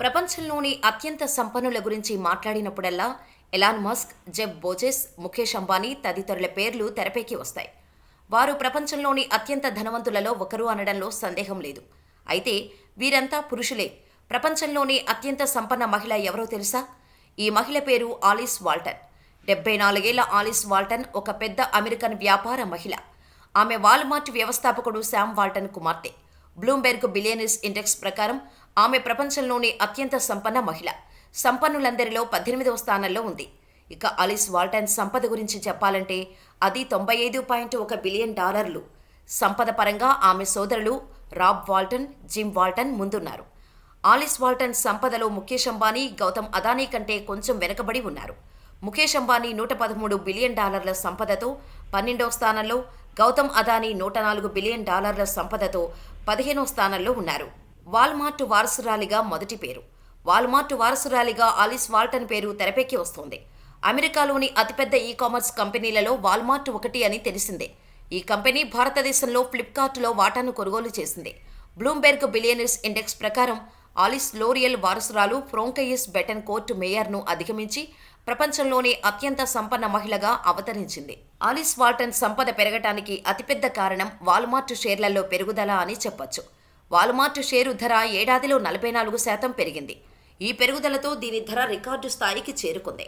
ప్రపంచంలోని అత్యంత సంపన్నుల గురించి మాట్లాడినప్పుడల్లా Elon Musk Jeff Bezos Mukesh Ambani తదితరుల పేర్లు తెరపైకి వస్తాయి. వారు ప్రపంచంలోని అత్యంత ధనవంతులలో ఒకరు అనడంలో సందేహం లేదు. అయితే వీరంతా పురుషులే. ప్రపంచంలోని అత్యంత సంపన్న మహిళ ఎవరో తెలుసా? ఈ మహిళ పేరు ఆలిస్ వాల్టన్. డెబ్బై నాలుగేళ్ళ ఆలిస్ వాల్టన్ ఒక పెద్ద అమెరికన్ వ్యాపార మహిళ. ఆమె వాల్మార్ట్ వ్యవస్థాపకుడు శామ్ వాల్టన్ కుమార్తె. బ్లూంబెర్గ్ బిలియనీర్స్ ఇండెక్స్ ప్రకారం ఆమె ప్రపంచంలోనే అత్యంత సంపన్న మహిళ. సంపన్నులందరిలో పద్దెనిమిదవ స్థానంలో ఉంది. ఇక అలిస్ వాల్టన్ సంపద గురించి చెప్పాలంటే అది తొంభై ఐదు పాయింట్ ఒక బిలియన్ డాలర్లు. సంపద పరంగా ఆమె సోదరులు రాబ్ వాల్టన్ జిమ్ వాల్టన్ ముందున్నారు. ఆలిస్ వాల్టన్ సంపదలో ముఖేష్ అంబానీ గౌతమ్ అదానీ కంటే కొంచెం వెనుకబడి ఉన్నారు. ముఖేష్ అంబానీ నూట పదమూడు బిలియన్ డాలర్ల సంపదతో పన్నెండవ స్థానంలో గౌతమ్ అదానీ నూట నాలుగు బిలియన్ డాలర్ల సంపదతో పదిహేనవ స్థానంలో ఉన్నారు. వాల్మార్ట్ వారసురాలిగా మొదటి పేరు. వాల్మార్ట్ వారసురాలిగా ఆలిస్ వాల్టన్ పేరు తెరపెక్కి వస్తోంది. అమెరికాలోని అతిపెద్ద ఈ కామర్స్ కంపెనీలలో వాల్మార్ట్ ఒకటి అని తెలిసిందే. ఈ కంపెనీ భారతదేశంలో ఫ్లిప్కార్ట్లో వాటాను కొనుగోలు చేసింది. బ్లూంబెర్గ్ బిలియనర్స్ ఇండెక్స్ ప్రకారం ఆలిస్ లోరియల్ వారసురాలు ఫ్రోంకయిస్ బెటన్ కోర్టు మేయర్ను అధిగమించి ప్రపంచంలోనే అత్యంత సంపన్న మహిళగా అవతరించింది. ఆలిస్ వాల్టన్ సంపద పెరగటానికి అతిపెద్ద కారణం వాల్మార్ట్ షేర్లలో పెరుగుదల అని చెప్పొచ్చు. వాల్మార్ట్ షేరు ధర ఏడాదిలో నలభై నాలుగు శాతం పెరిగింది. ఈ పెరుగుదలతో దీని ధర రికార్డు స్థాయికి చేరుకుంది.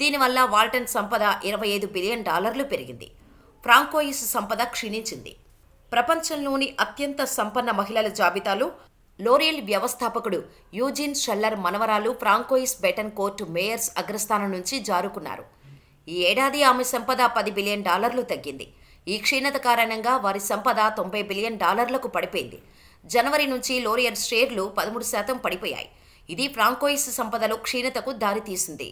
దీనివల్ల వాల్టన్ సంపద ఇరవై ఐదు బిలియన్ డాలర్లు పెరిగింది. ఫ్రాంకోయిస్ సంపద క్షీణించింది. ప్రపంచంలోని అత్యంత సంపన్న మహిళల జాబితాలో లోరియల్ వ్యవస్థాపకుడు యూజిన్ షల్లర్ మనవరాలు ఫ్రాంకోయిస్ బెటన్ కోర్టు మేయర్స్ అగ్రస్థానం నుంచి జారుకున్నారు. ఈ ఏడాది ఆమె సంపద పది బిలియన్ డాలర్లు తగ్గింది. ఈ క్షీణత కారణంగా వారి సంపద తొంభై బిలియన్ డాలర్లకు పడిపోయింది. జనవరి నుంచి లోరియర్ షేర్లు పదమూడు శాతం పడిపోయాయి. ఇది ఫ్రాంకోయిస్ సంపదలో క్షీణతకు దారితీసింది.